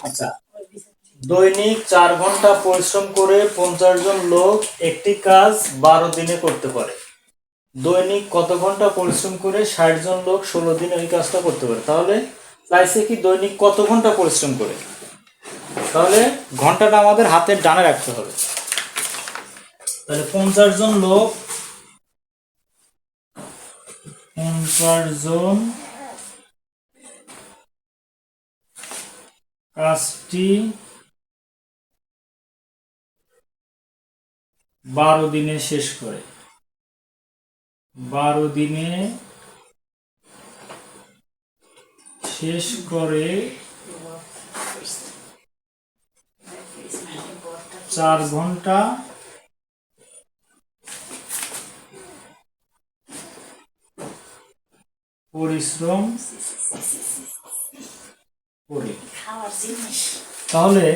আচ্ছা। দৈনিক চার ঘণ্টা পরিশ্রম করে পঞ্চাশ জন লোক একটি কাজ বারো দিনে করতে পারে। দৈনিক কত ঘণ্টা পরিশ্রম করে ষাট জন লোক ষোলো দিনে ওই কাজটা করতে পারে? তাহলে চাইছে কি দৈনিক কত ঘণ্টা পরিশ্রম করে? তাহলে ঘন্টাটা আমাদের হাতের ডানে রাখতে হবে। তাহলে পঞ্চাশ জন লোক, পঞ্চাশ জন কাজটি বারো দিনে শেষ করে। বারো দিনে শেষ করে চার ঘণ্টা। পরিশ্রম করে। তাহলে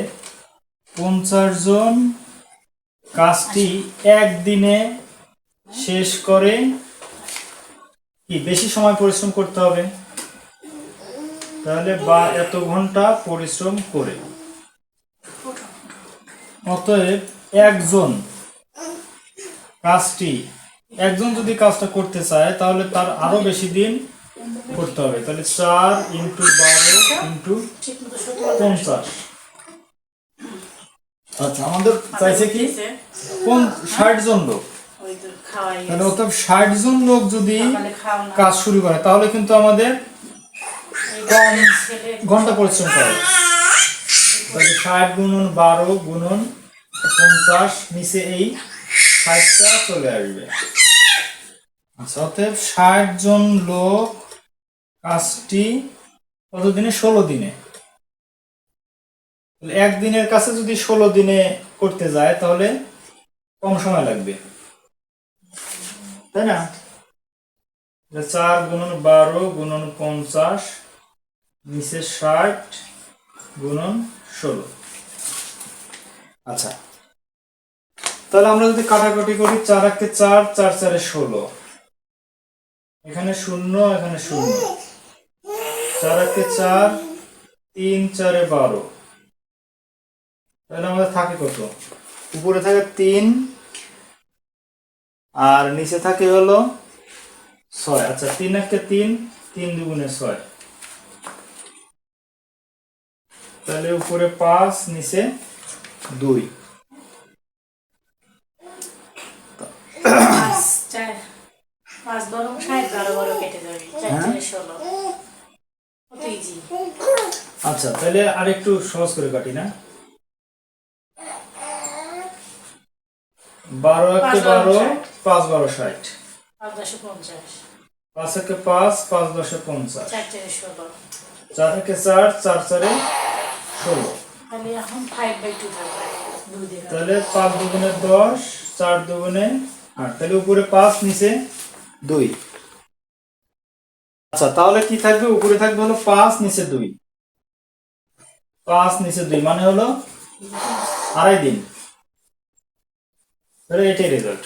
পঞ্চাশ জন কাজটি একদিনে শেষ করে কি বেশি সময় পরিশ্রম করতে হবে? তাহলে বা এত ঘণ্টা পরিশ্রম করে। অতএব একজন কাজটি একজন যদি কাজটা করতে চায় তাহলে তার আরও বেশি দিন করতে হবে। তাহলে চার ইন্টু বারো ইন্টু পঞ্চাশ। আচ্ছা আমাদের চাইছে কি? কোন ষাট জন লোক। তাহলে অর্থাৎ ষাট জন লোক যদি কাজ শুরু করে, তাহলে কিন্তু আমাদের কম ঘণ্টা পরিশ্রম করে। তাহলে ষাট গুণন বারো গুণন পঞ্চাশ নিচে এই ষাটটা চলে আসবে। আচ্ছা অতএব ষাট জন লোক কাজটি কত দিনে ষোলো দিনে। একদিনের কাছে যদি ষোলো দিনে করতে যায়, তাহলে কম সময় লাগবে। তাই না? চার গুণন বারো গুণন পঞ্চাশ নিচে ষাট গুণন ষোলো। আচ্ছা। তাহলে আমরা যদি কাটাকাটি করি, চার একে চার চার চারে ষোলো। এখানে শূন্য এখানে শূন্য। চার একে চার, তিন, চারে বারো। তাহলে আমাদের থাকে কত? উপরে থাকে তিন, আর নিচে থাকে হলো ছয়। আচ্ছা তিন একে তিন তিন দুগুণে ছয়। তাহলে উপরে পাঁচ, নিচে দুই পাঁচ চার পাঁচ বরং ষাট বারো বারো কেটে যাবে চার হ্যাঁ? চারে ষোলো কত ইজি আচ্ছা তাহলে আর একটু সহজ করে কাটি না। বারো একে বারো পাঁচ বারো ষাট। পাঁচ একে পাঁচ পাঁচ দশে পঞ্চাশ। চার একে চার চার চারে ষোলো। তাহলে পাঁচ দুগুণে দশ চার দুগুণে আট। তাহলে উপরে পাঁচ নিচে দুই। আচ্ছা তাহলে কি থাকবে? উপরে থাকবে হলো পাঁচ নিচে দুই। পাঁচ নিচে দুই মানে হলো আড়াই দিন। এটাই রেজাল্ট